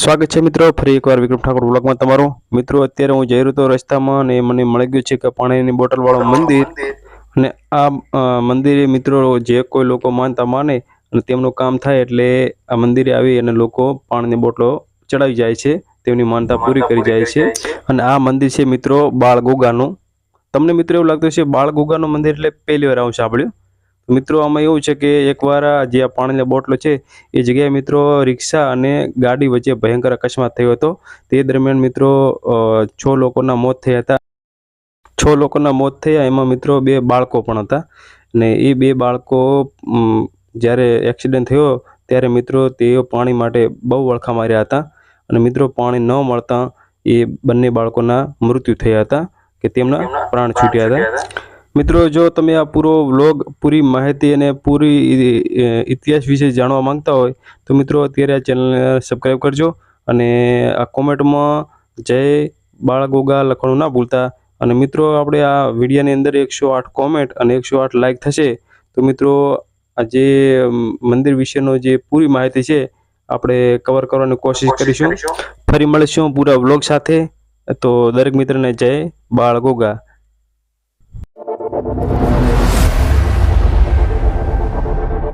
સ્વાગત છે મિત્રો. ફરી એકવાર વિક્રમ ઠાકોર બ્લોગમાં તમારું. મિત્રો, અત્યારે હું જઈ રહ્યો હતો રસ્તામાં અને મને મળી ગયું છે કે પાણીની બોટલવાળું મંદિર અને આ મંદિરે મિત્રો જે કોઈ લોકો માનતા માને અને તેમનું કામ થાય એટલે આ મંદિરે આવી અને લોકો પાણીની બોટલો ચડાવી જાય છે. તેમની માનતા પૂરી કરી જાય છે. અને આ મંદિર છે મિત્રો બાળ ગોગાનું તમને મિત્રો એવું લાગતું છે બાળ ગોગાનું મંદિર એટલે પહેલી વાર આવું સાંભળ્યું? મિત્રો, આમાં એવું છે કે એકવાર જે આ પાણીના બોટલો છે, એ જગ્યાએ મિત્રો રિક્ષા અને ગાડી વચ્ચે ભયંકર અકસ્માત થયો હતો. તે દરમિયાન મિત્રો છ લોકોના મોત થયા હતા. છ લોકોના મોત થયા, એમાં મિત્રો બે બાળકો પણ હતા. ને એ બે બાળકો જ્યારે એક્સિડન્ટ થયો, ત્યારે મિત્રો તેઓ પાણી માટે બહુ વળખા માર્યા હતા. અને મિત્રો, પાણી ન મળતા એ બંને બાળકોના મૃત્યુ થયા હતા, કે તેમના પ્રાણ છૂટ્યા હતા. મિત્રો જો તમે આ પૂરો વ્લોગ પૂરી માહિતી અને પૂરી ઇતિહાસ વિશે જાણવા માંગતા હોય તો મિત્રો અત્યારે આ ચેનલને સબસ્ક્રાઈબ કરજો અને આ કોમેન્ટમાં જય બાળગોગા લખવાનું ના ભૂલતા. અને મિત્રો આપણે આ વિડીયોની અંદર એકસો આઠ કોમેન્ટ અને એકસો આઠ લાઈક થશે. તો મિત્રો આ જે મંદિર વિશેનો જે પૂરી માહિતી છે આપણે કવર કરવાની કોશિશ કરીશું. ફરી મળીશું પૂરા વ્લોગ સાથે. તો દરેક મિત્રને જય બાળગોગા. you